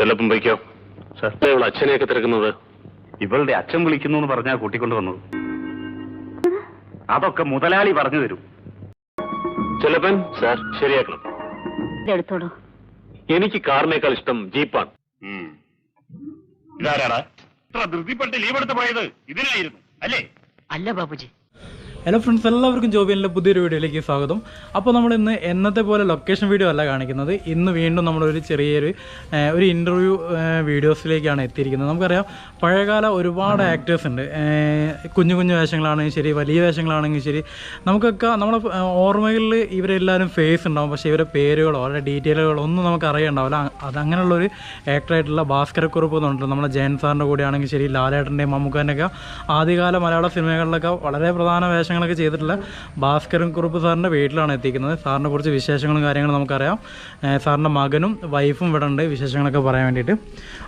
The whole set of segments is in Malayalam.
ചെല്ലപ്പം വയ്ക്കോ സാർ. ഇവൾ അച്ഛനെയൊക്കെ തിരക്കുന്നത്. ഇവളുടെ അച്ഛൻ വിളിക്കുന്നു എന്ന് പറഞ്ഞാ കൂട്ടിക്കൊണ്ട് വന്നത്. അതൊക്കെ മുതലാളി പറഞ്ഞു തരും. ചെല്ലപ്പൻ സാർ ശരിയാക്കണം. എനിക്ക് കാറിനേക്കാൾ ഇഷ്ടം ജീപ്പാണ്. ഇതാരാടാ? ഇത്ര ധൃതിപ്പെട്ട് ലീവ് എടുത്ത് പോയത് ഇതിനായിരുന്നു അല്ലേ? അല്ല ബാബുജി. ഹലോ ഫ്രണ്ട്സ് എല്ലാവർക്കും ജോബിയലിന്റെ പുതിയൊരു വീഡിയോയിലേക്ക് സ്വാഗതം. അപ്പോൾ നമ്മൾ ഇന്ന് എന്നത്തെ പോലെ ലൊക്കേഷൻ വീഡിയോ അല്ല കാണിക്കുന്നത്. ഇന്ന് വീണ്ടും നമ്മളൊരു ചെറിയൊരു ഒരു ഇന്റർവ്യൂ വീഡിയോസിലേക്കാണ് എത്തിയിരിക്കുന്നത്. നമുക്കറിയാം പഴയകാല ഒരുപാട് ആക്ടേഴ്സ് ഉണ്ട്. കുഞ്ഞു കുഞ്ഞു വേഷങ്ങളാണെങ്കിൽ ശരി വലിയ വേഷങ്ങളാണെങ്കിൽ ശരി. നമുക്കൊക്കെ നമ്മുടെ ഓർമ്മകളിൽ ഇവരെല്ലാവരും ഫേസ് ഉണ്ടാവും. പക്ഷേ ഇവരുടെ പേരുകളോ അവരുടെ ഡീറ്റെയിലുകളോ ഒന്നും നമുക്ക് അറിയണ്ടാവില്ല. അത് അങ്ങനെയുള്ളൊരു ആക്ടറായിട്ടുള്ള ഭാസ്കരക്കുറുപ്പ് എന്നുണ്ട് നമ്മുടെ ജയൻ സാറിന്റെ കൂടെ ശരി ലാലേട്ടന്റെയും മമ്മൂക്കാന്റെയൊക്കെ ആദ്യകാല മലയാള സിനിമകളിലൊക്കെ വളരെ പ്രധാന വേഷങ്ങളൊക്കെ ചെയ്തിട്ടില്ല. ഭാസ്കരൻ കുറുപ്പ് സാറിന്റെ വീട്ടിലാണ് എത്തിക്കുന്നത് സാറിനെ കുറച്ച് വിശേഷങ്ങളും കാര്യങ്ങളും നമുക്കറിയാം. സാറിന്റെ മകനും വൈഫും ഇവിടെ ഉണ്ട്. വിശേഷങ്ങളൊക്കെ പറയാൻ വേണ്ടിയിട്ട്.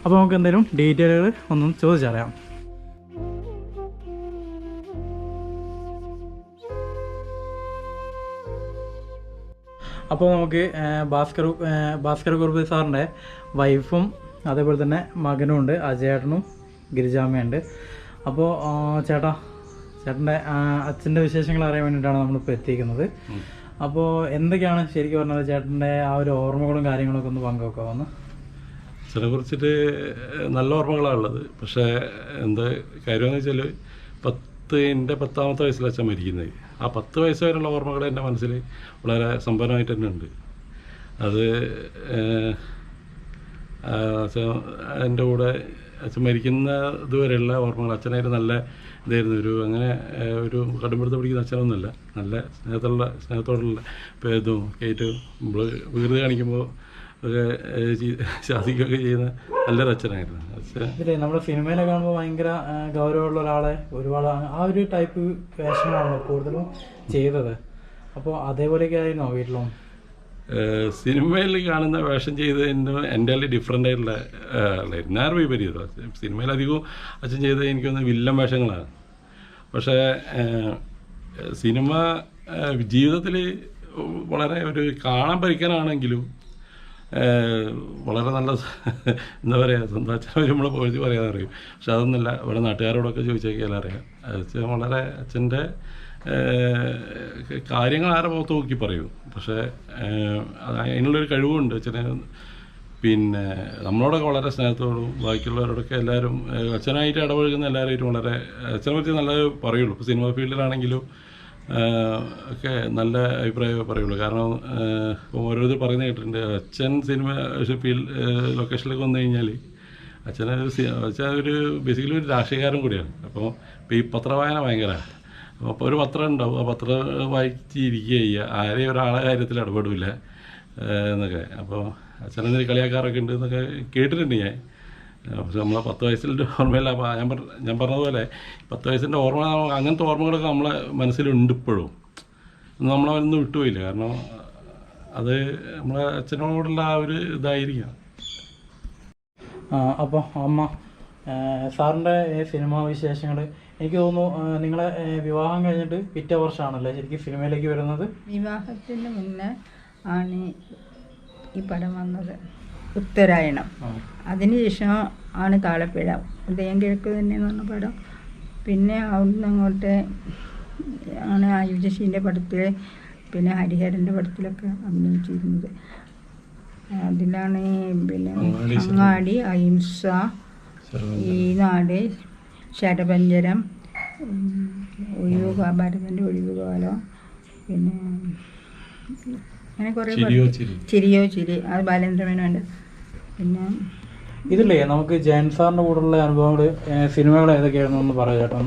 അപ്പോൾ നമുക്ക് എന്തെങ്കിലും ഡീറ്റെയിലുകൾ ഒന്നും ചോദിച്ചറിയാം. അപ്പോൾ നമുക്ക് ഭാസ്കർ ഭാസ്കർ കുറുപ്പ് സാറിന്റെ വൈഫും അതേപോലെ തന്നെ മകനും ഉണ്ട്. അജയേട്ടനും ഗിരിജാമ്മയുണ്ട് അപ്പോൾ ചേട്ടാ ചേട്ടന്റെ അച്ഛന്റെ വിശേഷങ്ങൾ അറിയാൻ വേണ്ടിയിട്ടാണ് നമ്മളിപ്പോൾ എത്തിയിരിക്കുന്നത്. അപ്പോൾ എന്തൊക്കെയാണ് ശരിക്കും പറഞ്ഞത് ചേട്ടന്റെ ആ ഒരു ഓർമ്മകളും കാര്യങ്ങളൊക്കെ ഒന്ന് പങ്കുവെക്കാവുന്ന അച്ഛനെ കുറിച്ചിട്ട് നല്ല ഓർമ്മകളാണ് ഉള്ളത്. പക്ഷേ എന്താ കാര്യമെന്ന് വെച്ചാൽ പത്ത് എന്റെ പത്താമത്തെ വയസ്സിൽ അച്ഛൻ മരിക്കുന്നത്. ആ പത്ത് വയസ്സ് വരെയുള്ള ഓർമ്മകൾ എന്റെ മനസ്സിൽ വളരെ സമ്പന്നമായിട്ട് തന്നെ ഉണ്ട്. അത് അച്ഛൻ എന്റെ കൂടെ അച്ഛൻ മരിക്കുന്ന ഇതുവരെയുള്ള ഓർമ്മകൾ. അച്ഛനായിട്ട് നല്ല ഇതായിരുന്നു. ഒരു അങ്ങനെ ഒരു കടുംപിടുത്തം പിടിക്കുന്ന അച്ഛനൊന്നുമല്ല. നല്ല സ്നേഹത്തുള്ള സ്നേഹത്തോടുള്ള പേതും ഇതും നമ്മൾ വികൃതി കാണിക്കുമ്പോൾ ശാസിക്കുകയൊക്കെ ചെയ്യുന്ന നല്ലൊരു അച്ഛനായിരുന്നു അച്ഛൻ നമ്മുടെ സിനിമയിലെ കാണുമ്പോൾ ഭയങ്കര ഗൗരവമുള്ള ഒരാളെ ഒരുപാട് ആ- ഒരു ടൈപ്പ് വേഷങ്ങളാണല്ലോ കൂടുതലും ചെയ്തത്. അപ്പോൾ അതേപോലെയൊക്കെ ആയിരുന്നോ വീട്ടിലും? സിനിമയിൽ കാണുന്ന വേഷം ചെയ്തതിന് എന്റെ ഡിഫറെന്റ് ആയിട്ടുള്ള ആളായിരുന്നു ഞാൻ വിപരീതം. സിനിമയിൽ അധികവും അച്ഛൻ ചെയ്തത് എനിക്കൊന്ന് വില്ലൻ വേഷങ്ങളാണ്. പക്ഷേ സിനിമ ജീവിതത്തിൽ വളരെ ഒരു കാണാൻ പരിക്കാനാണെങ്കിലും വളരെ നല്ല എന്താ പറയുക സ്വന്തം അച്ഛനെ വരുമ്പോൾ പോയി പറയാതെ അറിയും. പക്ഷെ അതൊന്നുമില്ല ഇവിടെ നാട്ടുകാരോടൊക്കെ ചോദിച്ചേക്കാൽ അറിയാം. അച്ഛൻ വളരെ അച്ഛന്റെ കാര്യങ്ങൾ ആരെ മുഖത്ത് നോക്കി പറയൂ. പക്ഷേ അതിനുള്ളൊരു കഴിവുണ്ട്. അച്ഛന് പിന്നെ നമ്മളോടൊക്കെ വളരെ സ്നേഹത്തോടും ബാക്കിയുള്ളവരോടൊക്കെ എല്ലാവരും അച്ഛനായിട്ട് ഇടപഴകുന്ന എല്ലാവരായിട്ടും വളരെ അച്ഛനെ പറ്റി നല്ല പറയുള്ളൂ. സിനിമ ഫീൽഡിലാണെങ്കിലും ഒക്കെ നല്ല അഭിപ്രായമേ പറയുള്ളൂ. കാരണം ഓരോരുത്തർ പറയുന്ന കേട്ടിട്ടുണ്ട്. അച്ഛൻ സിനിമ ഫീൽഡ് ലൊക്കേഷനിലൊക്കെ വന്നു കഴിഞ്ഞാൽ അച്ഛനൊരു അച്ഛൻ ഒരു ബേസിക്കലി ഒരു രാഷ്ട്രീയക്കാരൻ കൂടിയാണ്. അപ്പോൾ ഇപ്പോൾ ഈ പത്രവായന ഭയങ്കര അപ്പോൾ ഒരു പത്രം ഉണ്ടാവും. ആ പത്രം വായിച്ചിരിക്കുക ചെയ്യുക. ആരെയും ഒരാളെ കാര്യത്തിൽ ഇടപെടില്ല എന്നൊക്കെ. അപ്പോൾ അച്ഛനെന്തെങ്കിലും കളിയാക്കാറൊക്കെ ഉണ്ട് എന്നൊക്കെ കേട്ടിട്ടുണ്ട് ഞാൻ. പക്ഷെ നമ്മളെ പത്ത് വയസ്സിന്റെ ഓർമ്മയില്ല. ഞാൻ പറഞ്ഞ ഞാൻ പറഞ്ഞതുപോലെ പത്ത് വയസ്സിന്റെ ഓർമ്മ അങ്ങനത്തെ ഓർമ്മകളൊക്കെ നമ്മളെ മനസ്സിലുണ്ട് ഇപ്പോഴും. നമ്മളവരൊന്നും വിട്ടുപോയില്ല കാരണം അത് നമ്മളെ അച്ഛനോടുള്ള ആ ഒരു ഇതായിരിക്കാം അപ്പോൾ അമ്മ സാറിന്റെ സിനിമാ വിശേഷങ്ങൾ എനിക്ക് തോന്നുന്നു നിങ്ങളെ വിവാഹം കഴിഞ്ഞിട്ട് പിറ്റേ വർഷമാണല്ലേ ശരിക്കും സിനിമയിലേക്ക് വരുന്നത്? വിവാഹത്തിന് മുന്നേ ആണ് ഈ പടം വന്നത്. ഉത്തരായണം. അതിനുശേഷം ആണ് താളപ്പിഴ ഉദയം കിഴക്ക് തന്നെ എന്ന് പറഞ്ഞ പടം. പിന്നെ അവിടുന്ന് അങ്ങോട്ട് ആണ് ആയുജശീന്റെ പടത്തിൽ പിന്നെ ഹരിഹരന്റെ പടത്തിലൊക്കെ അഭിനയിച്ചിരുന്നത്. അതിലാണ് പിന്നെ അങ്ങാടി അഹിംസ ഈ നാട് ശരപഞ്ചരം ഒഴിവുകാ ഒഴിവ് ഒഴിവുകാലം പിന്നെ അങ്ങനെ കുറേ ചിരിയോ ചിരി. ചിരിയോ ചിരി. അത് ബാലേന്ദ്രമേനോന്റെ പിന്നെ ഇതില്ലേ നമുക്ക് ജയൻ സാറിന്റെ കൂടെയുള്ള അനുഭവങ്ങൾ സിനിമകൾ ഏതൊക്കെയായിരുന്നു എന്ന് പറയാം ചേട്ടാ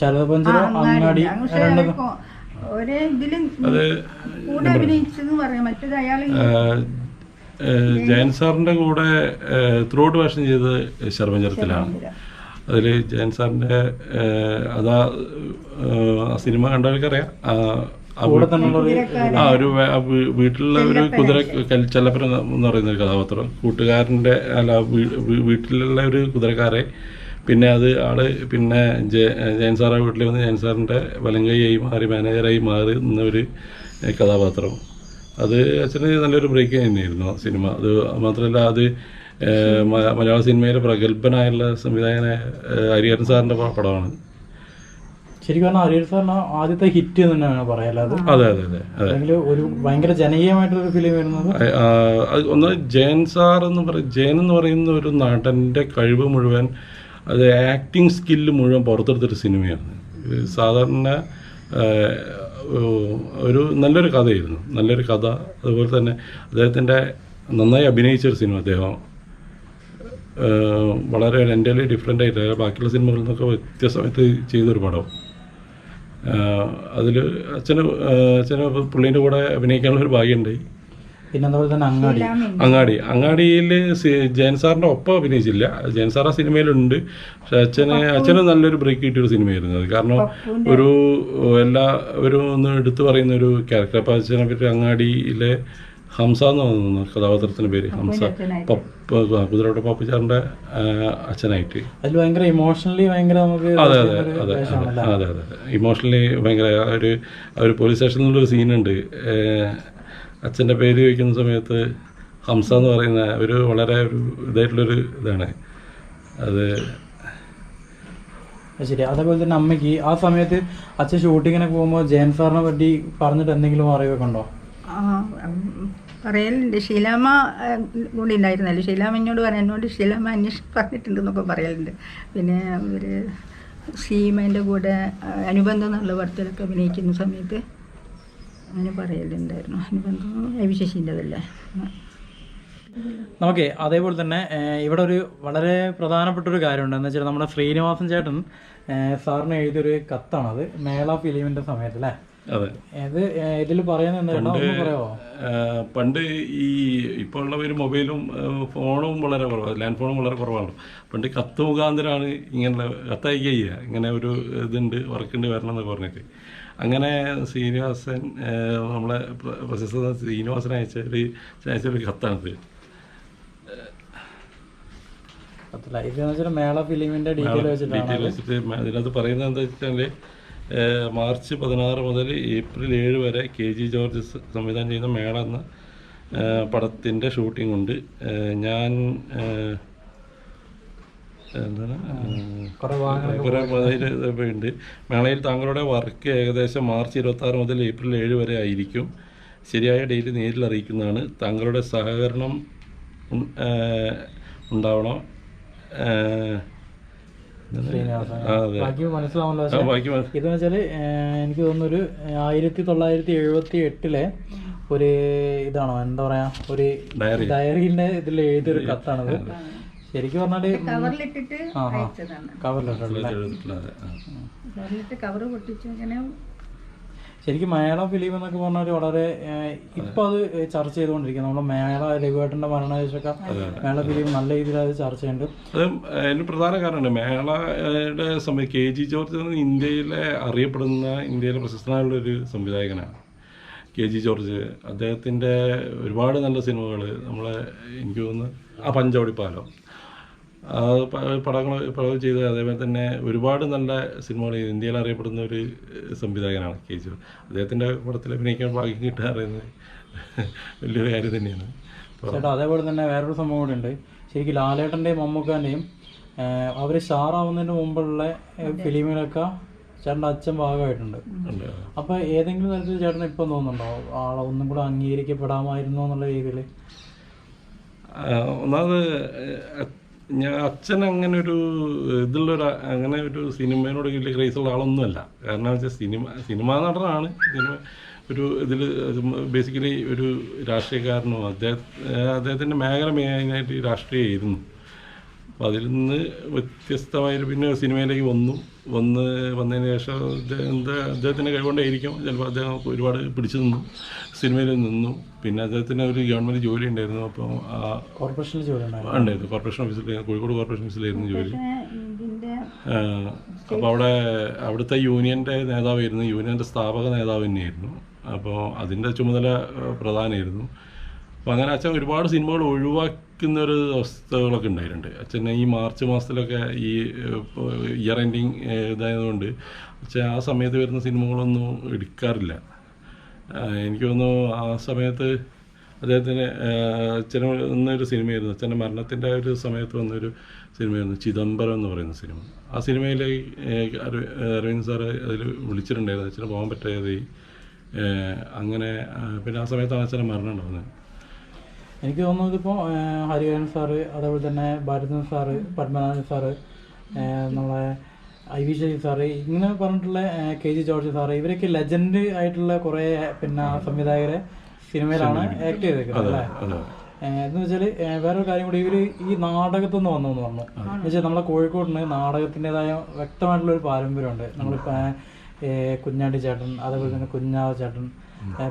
ശരപഞ്ചരം അങ്ങാടി. ഒരേ ഇതിലും അത് കൂടെ അഭിനയിച്ചെന്ന് പറയാം. മറ്റേത് അയാൾ ജയൻ സാറിന്റെ കൂടെ ത്രൂട്ട് വേഷം ചെയ്ത് ശർമ്മചരത്തിലാണ് അതിൽ ജയൻ സാറിന്റെ അതാ ആ സിനിമ കണ്ടവർക്കറിയാം. ആ, ഒരു വീട്ടിലുള്ള ഒരു കുതിര ചെല്ലപ്പുരം ചെല്ലപ്പന എന്ന് പറയുന്ന ഒരു കഥാപാത്രം. കൂട്ടുകാരന്റെ അല്ല വീട്ടിലുള്ള ഒരു കുതിരക്കാരെ. പിന്നെ അത് ആൾ പിന്നെ ജയൻ സാറെ വീട്ടിൽ വന്ന് ജയൻ സാറിന്റെ വലങ്കൈയായി മാറി മാനേജറായി മാറി നിന്ന ഒരു കഥാപാത്രം. അത് അച്ഛന് നല്ലൊരു ബ്രേക്ക് തന്നെയായിരുന്നു സിനിമ അത് മാത്രമല്ല അത് മലയാള സിനിമയിലെ പ്രഗത്ഭനായുള്ള സംവിധായകനെ ഹരിഹരൻ സാറിന്റെ പടമാണ്. ശരിക്കും പറഞ്ഞാൽ സാറിന് ആദ്യത്തെ ഹിറ്റ് എന്ന് തന്നെയാണ് പറയാല്ലേ അത് അതെ അതെ അല്ലെങ്കിൽ ഒരു ഭയങ്കര ജനകീയമായിട്ടൊരു ഫിലിം വരുന്നത് ഒന്ന് ജയൻ സാർ എന്ന് പറയും ജയൻ എന്ന് പറയുന്ന ഒരു നടന്റെ കഴിവ് മുഴുവൻ അത് ആക്ടിങ് സ്കില്ല് മുഴുവൻ പുറത്തെടുത്തൊരു സിനിമയാണ് സാധാരണ ഒരു നല്ലൊരു കഥയായിരുന്നു. നല്ലൊരു കഥ. അതുപോലെ തന്നെ അദ്ദേഹത്തിന്റെ നന്നായി അഭിനയിച്ചൊരു സിനിമ അദ്ദേഹം. വളരെ എന്റെ ഡിഫറെന്റ് ആയിട്ട് ബാക്കിയുള്ള സിനിമകളിൽ നിന്നൊക്കെ വ്യത്യസ്തമായിട്ട് ചെയ്തൊരു പടം. അതിൽ അച്ഛന് അച്ഛന് പുള്ളീന്റെ കൂടെ അഭിനയിക്കാനുള്ള ഒരു ഭാഗ്യമുണ്ടായി. പിന്നെ അതുപോലെ തന്നെ അങ്ങാടി. അങ്ങാടി. അങ്ങാടിയിൽ ജയൻ സാറിന്റെ ഒപ്പം അഭിനയിച്ചില്ല. ജയൻ സാർ ആ സിനിമയിലുണ്ട്. പക്ഷെ അച്ഛന് അച്ഛന് നല്ലൊരു ബ്രേക്ക് കിട്ടിയൊരു സിനിമയായിരുന്നു അത്. കാരണം ഒരു എല്ലാ ഒരു ഒന്ന് എടുത്തു പറയുന്ന ഒരു ക്യാരക്ടർ അപ്പം അച്ഛനെ പറ്റി അങ്ങാടിയിലെ ഹംസ എന്ന് തോന്നുന്നു കഥാപാത്രത്തിന്റെ പേര് ഹംസ. പപ്പ കുതിരവട്ട പപ്പച്ചാറിന്റെ അച്ഛനായിട്ട്. അതിൽ ഭയങ്കര ഇമോഷണലി ഭയങ്കര നമുക്ക് അതെ അതെ അതെ അതെ അതെ അതെ ഇമോഷണലി ഭയങ്കര ഒരു ഒരു പോലീസ് സ്റ്റേഷനിലൊരു സീനുണ്ട് അച്ഛന്റെ പേര് ചോദിക്കുന്ന സമയത്ത് ഹംസ എന്ന് പറയുന്ന ഒരു വളരെ ഒരു ഇതായിട്ടുള്ളൊരു ഇതാണ്. അത് ശരി. അതേപോലെ തന്നെ അമ്മയ്ക്ക് ആ സമയത്ത് അച്ഛൻ ഷൂട്ടിങ്ങിനൊക്കെ പോകുമ്പോൾ ജയൻ സാറിനെ പറ്റി പറഞ്ഞിട്ട് എന്തെങ്കിലും അറിവൊക്കെ ഉണ്ടോ? പറയലുണ്ട്. ഷീലാമ്മ ആ, കൂടി ഉണ്ടായിരുന്നല്ലോ. ഷീലാമ്മ എന്നോട് ശീലാമ്മ എന്നോട് ഷീലാമ്മ എന്നൊക്കെ പറഞ്ഞിട്ടുണ്ടെന്നൊക്കെ പറയലുണ്ട്. പിന്നെ ഒരു സീമേന്റെ കൂടെ അനുബന്ധം എന്നുള്ള പടത്തിലൊക്കെ അഭിനയിക്കുന്ന സമയത്ത് അങ്ങനെ പറയലുണ്ടായിരുന്നു. അനുബന്ധം അവിശേഷിന്റെതല്ലേ നമുക്ക് അതേപോലെ തന്നെ ഇവിടെ ഒരു വളരെ പ്രധാനപ്പെട്ട ഒരു കാര്യമുണ്ട്. എന്ന് വെച്ചാൽ നമ്മുടെ ശ്രീനിവാസൻ ചേട്ടൻ സാറിന് എഴുതിയൊരു കത്താണത്. മേള ഫിലിമിന്റെ സമയത്ത് അല്ലേ അതെ ഇത് ഇതിൽ പറയുന്നത് പണ്ട് ഈ ഇപ്പോൾ ഉള്ള ഒരു മൊബൈലും ഫോണും വളരെ കുറവാണ് ലാൻഡ് ഫോണും വളരെ കുറവാണ്. പണ്ട് കത്ത് മുഖാന്തരമാണ് ഇങ്ങനെ കത്തയക്കുക ഇങ്ങനെ ഒരു ഇതുണ്ട് വർക്കുണ്ട് വരണം എന്നൊക്കെ പറഞ്ഞിട്ട്. അങ്ങനെ ശ്രീനിവാസൻ നമ്മളെ പ്ര- പ്രശസ്ത ശ്രീനിവാസൻ അയച്ച ഒരു അയച്ച ഒരു കത്താണിത് ഇതിനകത്ത് പറയുന്നത് എന്താ വെച്ചാൽ മാർച്ച് പതിനാറ് മുതൽ ഏപ്രിൽ ഏഴ് വരെ കെ ജി ജോർജ് സംവിധാനം ചെയ്യുന്ന മേള എന്ന പടത്തിന്റെ പടത്തിന്റെ ഷൂട്ടിംഗ് ഉണ്ട് ഞാൻ എന്താണ്? ഉണ്ട് മേളയിൽ താങ്കളുടെ വർക്ക് ഏകദേശം മാർച്ച് ഇരുപത്തി ആറ് മുതൽ ഏപ്രിൽ ഏഴ് വരെ ആയിരിക്കും. ശരിയായ ഡേറ്റ് നേരിൽ അറിയിക്കുന്നതാണ്. താങ്കളുടെ സഹകരണം ഉണ്ടാവണം? ഇതെന്ന് വെച്ചാൽ എനിക്ക് തോന്നുന്നു ഒരു ആയിരത്തി തൊള്ളായിരത്തി എഴുപത്തി എട്ടിലെ ഒരു ഇതാണോ? എന്താ പറയാ? ഒരു ഡയറി. ഡയറിന്റെ ഇതിൽ എഴുതിയൊരു കത്താണത്. ശരിക്കും പറഞ്ഞാൽ കവറിലിട്ടിട്ട് കവറിലിട്ടിട്ട് കവർ പൊട്ടിച്ച് ഇങ്ങനെ ശരിക്കും മലയാളം ഫിലിം എന്നൊക്കെ പറഞ്ഞാൽ വളരെ ഇപ്പൊ അത് ചർച്ച ചെയ്തുകൊണ്ടിരിക്കുന്നത് നമ്മുടെ മേള രഘുവേട്ടന്റെ മരണശേഷമൊക്കെ മേള ഫിലിം നല്ല രീതിയിൽ അത് ചർച്ച ചെയ്യുന്നുണ്ട്. അത് അതിന് പ്രധാന കാരണമുണ്ട്. മേളയുടെ സമയം കെ ജി ജോർജ് എന്ന് ഇന്ത്യയിലെ അറിയപ്പെടുന്ന ഇന്ത്യയിലെ പ്രശസ്തനായുള്ള ഒരു സംവിധായകനാണ്. K G George. അദ്ദേഹത്തിന്റെ ഒരുപാട് നല്ല സിനിമകൾ നമ്മളെ എനിക്ക് തോന്നുന്നു ആ പഞ്ചവടിപ്പാലം. പടങ്ങൾ പടങ്ങൾ ചെയ്ത് അതേപോലെ തന്നെ ഒരുപാട് നല്ല സിനിമകൾ ഇന്ത്യയിൽ അറിയപ്പെടുന്ന ഒരു സംവിധായകനാണ് കെ ജി അദ്ദേഹത്തിന്റെ പടത്തിൽ അഭിനയിക്കാൻ ഭാഗ്യം കിട്ടുക പറയുന്നത് വലിയൊരു കാര്യം തന്നെയാണ്. ചേട്ടാ അതേപോലെ തന്നെ വേറൊരു സംഭവം കൂടി ഉണ്ട്. ശരിക്കും ലാലേട്ടന്റെയും മമ്മൂക്കാന്റെയും അവർ ഷാറാവുന്നതിന് സ്റ്റാറാവുന്നതിന് മുമ്പുള്ള ഫിലിമുകളൊക്കെ ഫിലിമിലൊക്കെ ചേട്ടന്റെ അച്ഛൻ ഭാഗമായിട്ടുണ്ട്. അപ്പോൾ അപ്പൊ ഏതെങ്കിലും തരത്തിൽ ചേട്ടൻ ഇപ്പം തോന്നുന്നുണ്ടോ? ആളെ ഒന്നും കൂടെ അംഗീകരിക്കപ്പെടാമായിരുന്നു എന്നുള്ള രീതിയിൽ ഒന്നാമത് ഞാൻ അച്ഛൻ അങ്ങനെ ഒരു ഇതുള്ള ഒരു അങ്ങനെ ഒരു സിനിമയോട് വലിയ ക്രേസുള്ള ആളൊന്നുമല്ല. കാരണം വെച്ചാൽ സിനിമ സിനിമാ നടനാണ്. സിനിമ ഒരു ഇതിൽ ബേസിക്കലി ഒരു രാഷ്ട്രീയക്കാരനും അദ്ദേഹം അദ്ദേഹത്തിന്റെ മേഖല മെയിനായിട്ട് രാഷ്ട്രീയമായിരുന്നു. അപ്പോൾ അതിൽ നിന്ന് വ്യത്യസ്തമായൊരു പിന്നെ സിനിമയിലേക്ക് വന്നു. വന്ന് വന്നതിന് ശേഷം എന്താ അദ്ദേഹത്തിന്റെ കഴിവുകൊണ്ടായിരിക്കും ചിലപ്പോൾ അദ്ദേഹം ഒരുപാട് പിടിച്ചു നിന്നു. സിനിമയിൽ നിന്നു. പിന്നെ അദ്ദേഹത്തിന് ഒരു ഗവൺമെന്റ് ജോലി ഉണ്ടായിരുന്നു. അപ്പോൾ ആ കോർപ്പറേഷനിൽ ജോലി ഉണ്ടായിരുന്നു. കോർപ്പറേഷൻ ഓഫീസിൽ കോഴിക്കോട് കോർപ്പറേഷൻ ഓഫീസിലായിരുന്നു ജോലി. അപ്പോൾ അവിടെ അവിടുത്തെ യൂണിയന്റെ നേതാവായിരുന്നു. യൂണിയന്റെ സ്ഥാപക നേതാവ് തന്നെയായിരുന്നു. അപ്പോൾ അതിന്റെ ചുമതല പ്രധാനമായിരുന്നു അപ്പോൾ അങ്ങനെ അച്ഛൻ ഒരുപാട് സിനിമകൾ ഒഴിവാക്കുന്ന ഒരു അവസ്ഥകളൊക്കെ ഉണ്ടായിട്ടുണ്ട്. അച്ഛൻ ഈ മാർച്ച് മാസത്തിലൊക്കെ ഈ ഇയർ എൻഡിങ് ഇതായതുകൊണ്ട് അച്ഛൻ ആ സമയത്ത് വരുന്ന സിനിമകളൊന്നും എടുക്കാറില്ല. എനിക്ക് തോന്നുന്നു ആ സമയത്ത് അദ്ദേഹത്തിന് അച്ഛന് വന്നൊരു സിനിമയായിരുന്നു. അച്ഛന്റെ മരണത്തിന്റെ ഒരു സമയത്ത് വന്നൊരു സിനിമയായിരുന്നു ചിദംബരം എന്ന് പറയുന്ന സിനിമ. ആ സിനിമയിൽ അരവിന്ദ് സാറ് അതിൽ വിളിച്ചിട്ടുണ്ടായിരുന്നു. അച്ഛന് പോകാൻ പറ്റാതെ അങ്ങനെ പിന്നെ ആ സമയത്താണ് അച്ഛന്റെ മരണം ഉണ്ടാകുന്നത് എനിക്ക് തോന്നുന്നത് ഇപ്പോൾ ഹരിഹരൻ സാറ് അതേപോലെ തന്നെ ഭരതൻ സാറ് പത്മനാഭൻ സാറ് നമ്മളെ ഐ വി ശശി സാറ് ഇങ്ങനെ പറഞ്ഞിട്ടുള്ള കെ ജി ജോർജ് സാറ് ഇവരൊക്കെ ലെജൻഡ് ആയിട്ടുള്ള കുറേ പിന്നെ സംവിധായകരെ സിനിമയിലാണ് ആക്ട് ചെയ്തേക്കുന്നത് അല്ലേ? എന്ന് വെച്ചാൽ വേറൊരു കാര്യം കൂടി ഇവർ ഈ നാടകത്തിൽ നിന്ന് വന്നു എന്ന് പറഞ്ഞു. എന്ന് വെച്ചാൽ നമ്മളെ കോഴിക്കോടിന് നാടകത്തിന്റെതായ വ്യക്തമായിട്ടുള്ള ഒരു പാരമ്പര്യമുണ്ട്. നമ്മളിപ്പോൾ ഏഹ് കുഞ്ഞാണ്ടി ചേട്ടൻ അതേപോലെ തന്നെ കുഞ്ഞാവ ചേട്ടൻ